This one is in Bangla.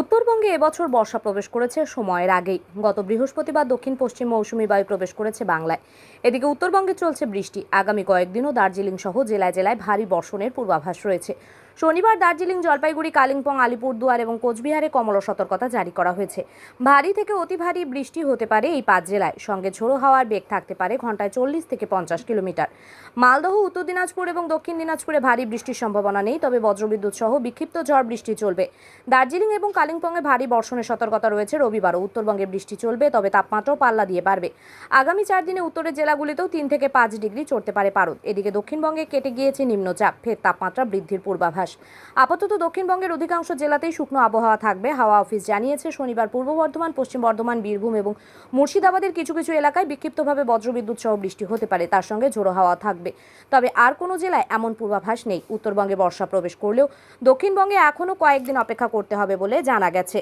উত্তরবঙ্গে এবছর বর্ষা প্রবেশ করেছে সময়ের আগেই। গত বৃহস্পতিবার দক্ষিণ পশ্চিম মৌসুমী বায়ু প্রবেশ করেছে বাংলায়। এদিকে উত্তরবঙ্গে চলছে বৃষ্টি। আগামী কয়েকদিনও দার্জিলিং সহ জেলায় জেলায় ভারী বর্ষণের পূর্বাভাস রয়েছে। শনিবার দার্জিলিং, জলপাইগুড়ি, কালিম্পং, আলিপুরদুয়ার এবং কোচবিহারে কমলা সতর্কতা জারি করা হয়েছে। ভারী থেকে অতি ভারী বৃষ্টি হতে পারে এই পাঁচ জেলায়। সঙ্গে ঝোড়ো হাওয়ার বেগ থাকতে পারে ঘন্টায় চল্লিশ থেকে পঞ্চাশ কিলোমিটার। মালদহ, উত্তর দিনাজপুর এবং দক্ষিণ দিনাজপুরে ভারী বৃষ্টির সম্ভাবনা নেই, তবে বজ্রবিদ্যুৎ সহ বিক্ষিপ্ত ঝড় বৃষ্টি চলবে। দার্জিলিং এবং কালিম্পংয়ে ভারী বর্ষণের সতর্কতা রয়েছে রবিবারও। উত্তরবঙ্গে বৃষ্টি চলবে, তবে তাপমাত্রাও পাল্লা দিয়ে বাড়বে। আগামী চার দিনে উত্তরের জেলাগুলিতেও তিন থেকে পাঁচ ডিগ্রি চড়তে পারে পারদ। এদিকে দক্ষিণবঙ্গে কেটে গিয়েছে নিম্নচাপ। ফের তাপমাত্রা বৃদ্ধির পূর্বাভাস। আপাতত দক্ষিণবঙ্গের অধিকাংশ জেলাতেই শুকনো আবহাওয়া থাকবে। হাওয়া অফিস জানিয়েছে, শনিবার পূর্ব বর্ধমান, পশ্চিম বর্ধমান, বীরভূম এবং মুর্শিদাবাদের কিছু কিছু এলাকায় বিক্ষিপ্তভাবে বজ্রবিদ্যুৎ সহ বৃষ্টি হতে পারে। তার সঙ্গে ঝোড়ো হাওয়া থাকবে। তবে আর কোনো জেলায় এমন পূর্বাভাস নেই। উত্তরবঙ্গে বর্ষা প্রবেশ করলেও দক্ষিণবঙ্গে এখনও কয়েকদিন অপেক্ষা করতে হবে বলে জানা গেছে।